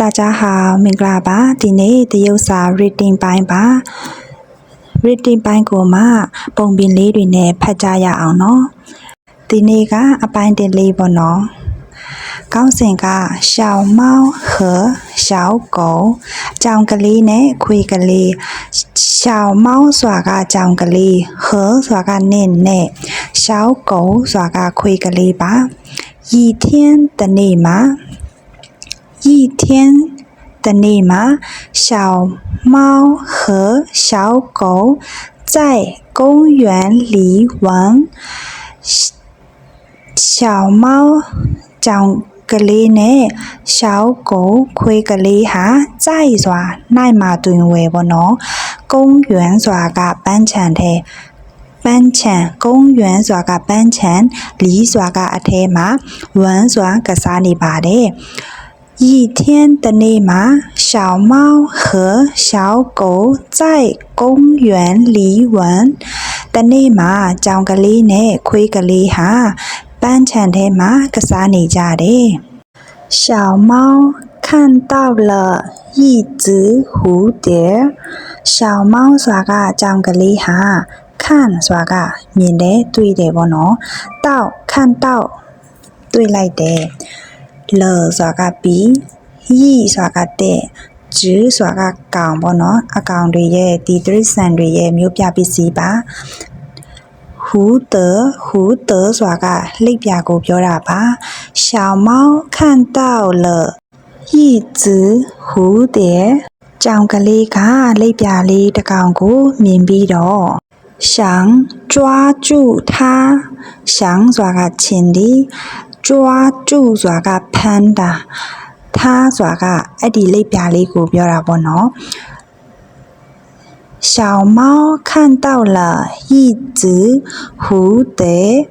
大家好မင်္ဂလာပါဒီနေ့တရုတ်စာ reading ပိုင်းပါ reading ပိုင်းကိုမှပုံပြင်လေးတွေနဲ့ဖတ်ကြရအောင်နော်ဒီနေ့ကအပိုင်းတင်လေးပေါ့နော်ကောင်းစဉ်က小猫和小狗ကြောင်ကလေးနဲ့ခွေးကလေး小猫ဆိုတာကကြောင်ကလေး和ဆိုတာကနင့်နဲ့小狗ဆိုတာကခွေးကလေးပါ一天的နေ့မှာ 一天的နေ့မှာ小猫和小狗在公园里玩小猫ကြောင်ကလေးနဲ့小狗ခွေးကလေးဟာ在စွာနိုင်မှာတွင်ဝယ်ပေါ့နော်公园ဆိုတာကပန်းချံထဲပန်းချံ公园ဆိုတာကပန်းချံလီဆိုတာကအထဲမှာဝမ်းဆိုတာကစားနေပါတယ် 一天的နေ့မှာ小猫和小狗在公园里玩တနေ့မှာကြောင်ကလေးနဲ့ခွေးကလေးဟာပန်းချံထဲမှာကစားနေကြတယ်小猫看到了一只蝴蝶小猫ဆိုတာကကြောင်ကလေးဟာ看ဆိုတာကမြင်တယ်တွေ့တယ်ပေါ့နော်တောက်看到တွေ့လိုက်တယ် လဆိုတာကပြီးရီဆိုတာကတဲ့ဂျူးဆိုတာကကောင်ပေါ့နော်အကောင်တွေရဲ့ဒီတရိษံတွေရဲ့မျိုးပြပစ္စည်းပါဟူ德ဟူ德ဆိုတာကလိပ်ပြကိုပြောတာပါ小猫看到了一只蝴蝶ကြောင်ကလေးကလိပ်ပြလေးတစ်ကောင်ကိုမြင်ပြီးတော့想抓住它想ဆိုတာကချင်းဒီ 抓住ဆိုတာကဖမ်းတာထားဆိုတာကအဲ့ဒီလိပ်ပြာလေးကိုပြောတာပေါ့နော်小猫看到了一只蝴蝶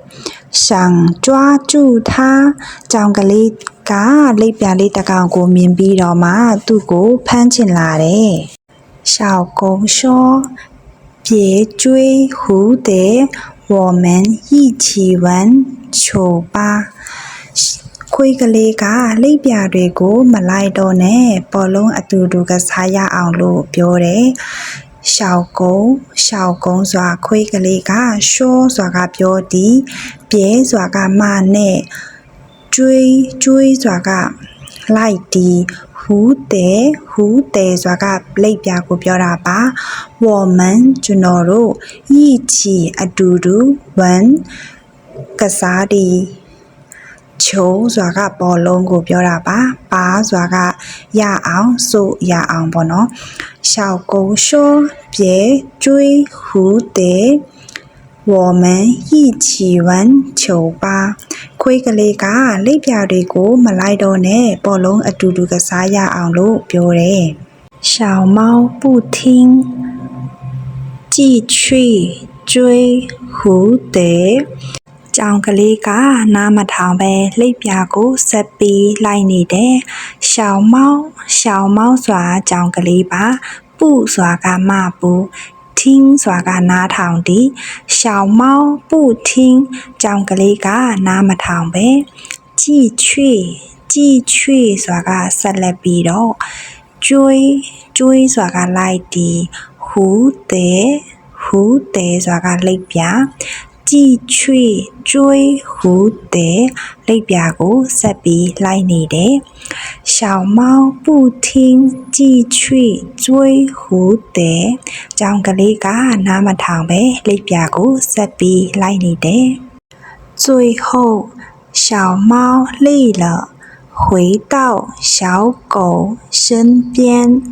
想抓住它ကြောင်ကလေးကလိပ်ပြာလေးတစ်ကောင်ကိုမြင်ပြီးတော့မှသူ့ကိုဖမ်းချင်လာတယ်小公说别追蝴蝶我们一起玩球吧 ခွေးကလေးကလိပ်ပြာတွေကို မလိုက်တော့နဲ့ဘောလုံးအတူတူကစားရအောင်လို့ပြောတယ်။ရှောက်ကုန်းရှောက်ကုန်းစွာခွေးကလေးကရှောစွာကပြောသည်ပြဲစွာကမနဲ့ကျွေးကျွေးစွာကလိုက်သည်ဟူးတဲ့ဟူးတဲ့စွာကလိပ်ပြာကိုပြောတာပါဝေါ်မန်ကျွန်တော်တို့一起အတူတူဝန်ကစားသည် ချိုးစွာကဘောလုံးကိုပြောတာပါပါစွာကရအောင်စို့ရအောင်ပေါ့နော်小狗说别追蝴蝶我们一起玩球吧ခွေးကလေးကလိပ်ပြာတွေကိုမလိုက်တော့နဲ့ဘောလုံးအတူတူကစားရအောင်လို့ပြောတယ်小猫不听继续追蝴蝶 ကြောင်ကလေးကနားမထောင်ပဲလိပ်ပြာကိုဆက်ပြီးလိုက်နေတယ်။ရှောင်မောင်းရှောင်မောင်းစွာကြောင်ကလေးပါ။ပူစွာကမပူထင်းစွာကနားထောင်သည်ရှောင်မောင်းပူထင်းကြောင်ကလေးကနားမထောင်ပဲကြည်ချွေကြည်ချွေစွာကဆက်လက်ပြီးတော့ကျွေးကျွေးစွာကလိုက်သည်ဟူတဲ့ဟူတဲ့စွာကလိပ်ပြ 鸡翅追蝴蝶，那边有十比来你的。小猫不听鸡翅追蝴蝶，张个里嘎那么长呗，那边有十比来你的。最后，小猫累了，回到小狗身边。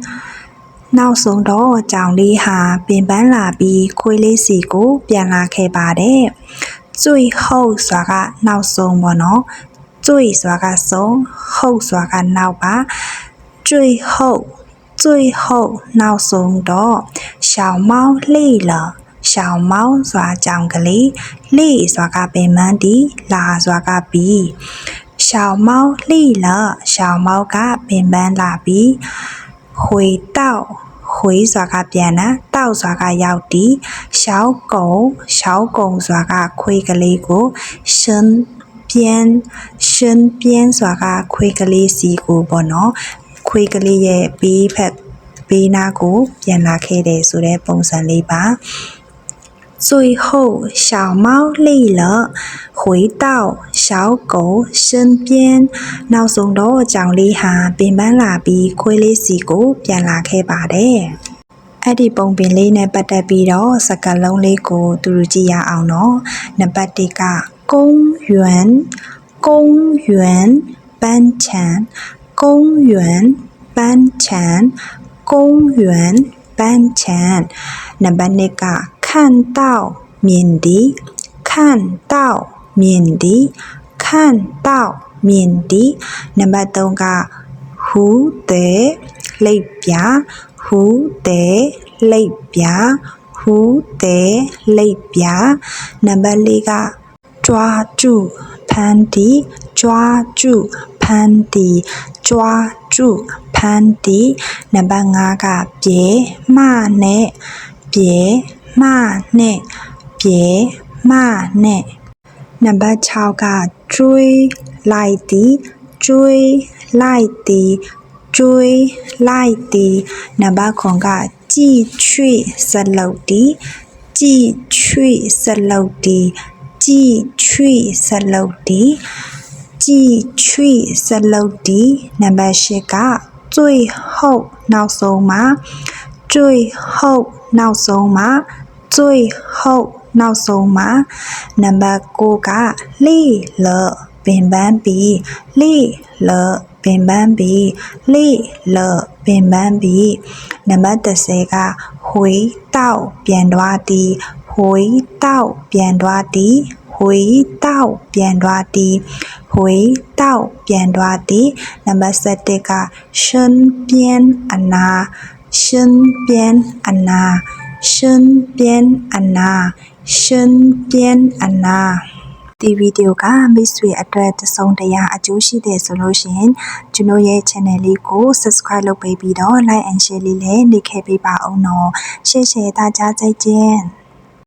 နောက်ဆုံးတော့ကြောင်လေးဟာပင်ပန်းလာပြီးခွေးလေးစီကို ပြန်လာခဲ့ပါတယ်။ကျွိဟုတ်စွာကနောက်ဆုံးပေါ့နော်။ကျွိစွာကဆုံးဟုတ်စွာကနောက်ပါ။ကျွိဟုတ်ကျွိဟုတ်နောက်ဆုံးတော့ရှောင်းမောင်းလှေလာရှောင်းမောင်းစွာကြောင်ကလေးလှေစွာကပင်ပန်းဒီလာစွာကပြီးရှောင်းမောင်းလှေလာရှောင်းမောင်းကပင်ပန်းလာပြီး ခွေတောက်ခွေစွာကပြန်တာတောက်စွာကရောက်တီရှောက်ကုံရှောက်ကုံစွာကခွေကလေးကိုရှင်ပြင်းရှင်ပြင်းစွာကခွေကလေးစီကိုပေါ့နော်ခွေကလေးရဲ့ဘေးဖက်ဘေးနားကိုပြန်လာခဲ့တယ်ဆိုတဲ့ပုံစံလေးပါ 最后小猫累了回到小狗身边နောက်ဆုံးတော့ကြောင်လေးဟာပင်ပန်းလာပြီးခွေးလေးစီကိုပြန်လာခဲ့ပါတယ်အဲ့ဒီပုံပင်လေးနဲ့ပတ်သက်ပြီးတော့စကားလုံးလေးကိုသူတို့ကြည့်ရအောင်နော်နံပါတ်1က公园公园班禅公园班禅公园班禅နံပါတ်2က 看到မြင်သည်看到မြင်သည်看到မြင်သည်နံပါတ်3ကဟူတဲ့လိပ်ပြဟူတဲ့လိပ်ပြဟူတဲ့လိပ်ပြနံပါတ်4က抓住攀底抓住攀底抓住攀底နံပါတ်5ကပြေမနဲ့ပြေ မနဲ့ပြေမနဲ့နံပါတ်6က追လိုက်သည်追လိုက်သည်追လိုက်သည်နံပါတ်9ကကြည်ချွေစလုတ်သည်ကြည်ချွေစလုတ်သည်ကြည်ချွေစလုတ်သည်ကြည်ချွေစလုတ်သည်နံပါတ်10က最后နောက်ဆုံးမှာ最后နောက်ဆုံးမှာ 最后နောက်ဆုံးမှာနံပါတ်6ကလိလပင်ပန်းပီလိလပင်ပန်းပီလိလပင်ပန်းပီနံပါတ်30ကဟွေတောက်ပြန်သွားသည်ဟွေတောက်ပြန်သွားသည်ဟွေတောက်ပြန်သွားသည်ဟွေတောက်ပြန်သွားသည်နံပါတ်7ကရှင်ပြန်အနာရှင်ပြန်အနာ 身边အနာ身边အနာဒီဗီဒီယိုကမိတ်ဆွေအတွက်တစုံတရာအကျိုးရှိတယ်ဆိုလို့ရှိရင်ကျွန်တော်ရဲ့ channel လေးကို subscribe လုပ်ပေးပြီးတော့ like and share လေးလည်းနှိပ်ခဲ့ပေးပါအောင်နော်ရှေ့ရှေ့大家再见